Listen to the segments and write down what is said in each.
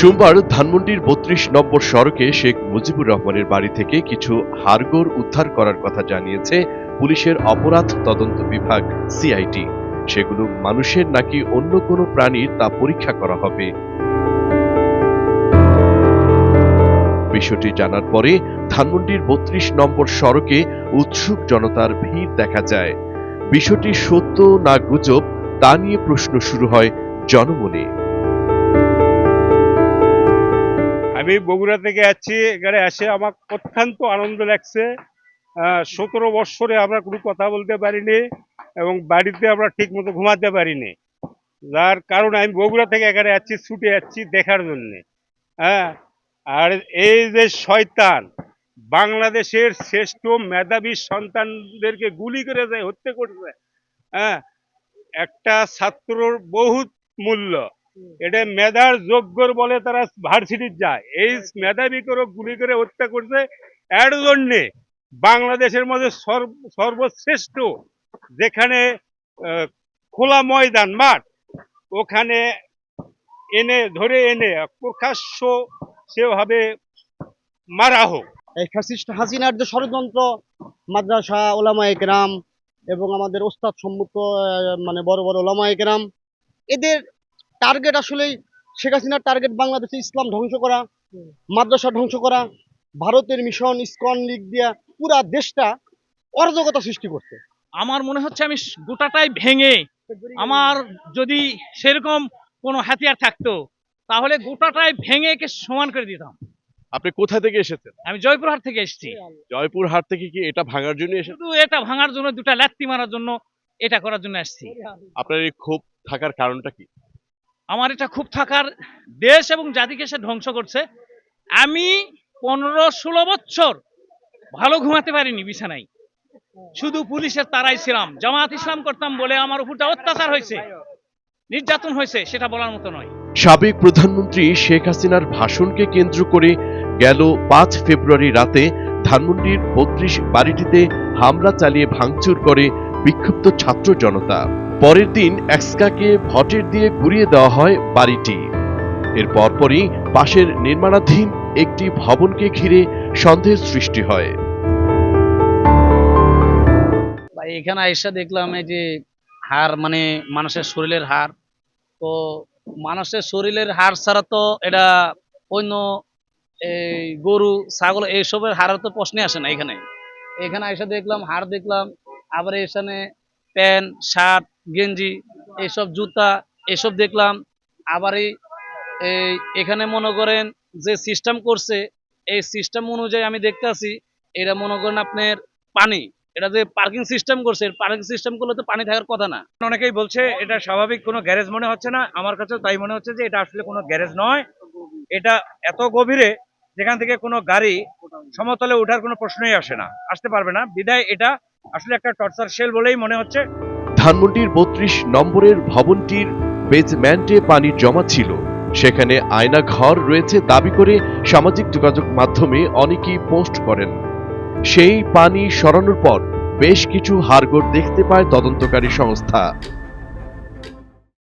সোমবার ধানমন্ডির বত্রিশ নম্বর সড়কে শেখ মুজিবুর রহমানের বাড়ি থেকে কিছু হাড়গোড় উদ্ধার করার কথা জানিয়েছে পুলিশের অপরাধ তদন্ত বিভাগ সিআইটি সেগুলো মানুষের নাকি অন্য কোনো প্রাণীর তা পরীক্ষা করা হবে। বিষয়টি জানার পরে ধানমন্ডির বত্রিশ নম্বর সড়কে উৎসুক জনতার ভিড় দেখা যায়। বিষয়টি সত্য না গুজব তা নিয়ে প্রশ্ন শুরু হয় জনমনে। আমি বগুড়া থেকে যাচ্ছি এখানে এসে আমার অত্যন্ত আনন্দ লাগছে। সতেরো বৎসরে আমরা কোনো কথা বলতে পারিনি এবং বাড়িতে আমরা ঠিক মতো ঘুমাতে পারিনি। যার কারণে আমি বগুড়া থেকে এখানে যাচ্ছি ছুটে যাচ্ছি দেখার জন্যে। হ্যাঁ আর এই যে শয়তান, বাংলাদেশের শ্রেষ্ঠ মেধাবী সন্তানদেরকে গুলি করে যায় হত্যা করছে হ্যাঁ একটা ছাত্রর বহুত মূল্য। এটা মেধার যোগ্যর বলে তারা ভার্সিটির যায়। এই মেধাবী করে গুলি করে হত্যা করছে এর জন্যে বাংলাদেশের মধ্যে সর্বশ্রেষ্ঠ যেখানে খোলা ময়দান মাঠ ওখানে এনে ধরে এনে প্রকাশ্য সেভাবে মারা হোক। এই ফ্যাসিস্ট হাসিনার যে ষড়যন্ত্র মাদ্রাসা ওলামা একরাম এবং আমাদের ওস্তাদ সম্মুখ মানে বড় বড় ওলামা একরাম এদের টার্গেট আসলেই শেখ হাসিনার টার্গেট বাংলাদেশে ইসলাম ধ্বংস করা মাদ্রাসা ধ্বংস করা ভারতের মিশন ইসকন লিগ দিয়া পুরা দেশটা অরাজকতা সৃষ্টি করছে। আমার মনে হচ্ছে আমি গোটাটাই ভেঙে আমার যদি সেরকম কোনো হাতিয়ার থাকতো তাহলে গোটাটাই ভেঙে একে সমান করে দিতাম। আপনি কোথা থেকে এসেছেন? আমি জয়পুরহাট থেকে এসেছি। জয়পুর হাট থেকে কি এটা ভাঙার জন্য শুধু এটা ভাঙার জন্য দুটা লাত্তি মারার জন্য এটা করার জন্য আসছি আপনার এই ক্ষোভ থাকার কারণটা কি? আমার এটা খুব থাকার দেশ এবং জাতিকে সে ধ্বংস করছে। আমি পনেরো ষোলো বছর ভালো ঘুমাতে পারিনি বিছানায়। শুধু পুলিশের তারাই ছিলাম। জামাত ইসলাম করতাম বলে আমার উপরটা অত্যাচার হয়েছে, নির্যাতন হয়েছে, সেটা বলার মতো নয়। সাবেক প্রধানমন্ত্রী শেখ হাসিনার ভাষণকে কেন্দ্র করে গেল পাঁচ ফেব্রুয়ারি রাতে ধানমন্ডির বত্রিশ বাড়িটিতে হামলা চালিয়ে ভাঙচুর করে বিক্ষুব্ধ ছাত্র জনতা। পরের দিন এক্সকাকে ভটের দিয়ে ঘুরিয়ে দেওয়া হয় বাড়িটি। এর পরপরই পাশের নির্মাণাধীন একটি ভবনকে ঘিরে সন্দেহের সৃষ্টি হয়। এখানে আইসা দেখলাম এই যে হাড় মানে মানুষের শরীরের হার তো মানুষের শরীরের হাড় ছাড়া তো এটা অন্য এই গরু, ছাগল এইসবের হাড়ের তো প্রশ্নে আসে না এখানে। এখানে আইসা দেখলাম, হাড় দেখলাম, আবার এখানে প্যান্ট, শার্ট গেঞ্জি এইসব জুতা, এসব দেখলাম। আবার এই এখানে মনে করেন যে সিস্টেম করছে, এই সিস্টেম অনুযায়ী আমি দেখতে এটা মনে করেন আপনার পানি, এটা যে পার্কিং সিস্টেম করছে পার্কিং সিস্টেম করলে তো পানি থাকার কথা না। অনেকেই বলছে, এটা স্বাভাবিক, কোনো গ্যারেজ মনে হচ্ছে না। আমার কাছে তাই মনে হচ্ছে যে এটা আসলে কোনো গ্যারেজ নয়। এটা এত গভীরে, যেখান থেকে কোনো গাড়ি সমতলে ওঠার কোনো প্রশ্নই আসে না। আসতে পারবে না। বিদায়, এটা আসলে একটা টর্চার সেল বলেই মনে হচ্ছে। ধানমন্ডির বত্রিশ নম্বরের ভবনটির বেজমেন্টে পানি জমা ছিল। সেখানে আয়না ঘর রয়েছে দাবি করে সামাজিক যোগাযোগ মাধ্যমে অনেকেই পোস্ট করেন। সেই পানি সরানোর পর বেশ কিছু হাড়গোড় দেখতে পায় তদন্তকারী সংস্থা।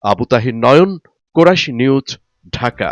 আবু তাহির নয়ন কোরাশি নিউজ, ঢাকা।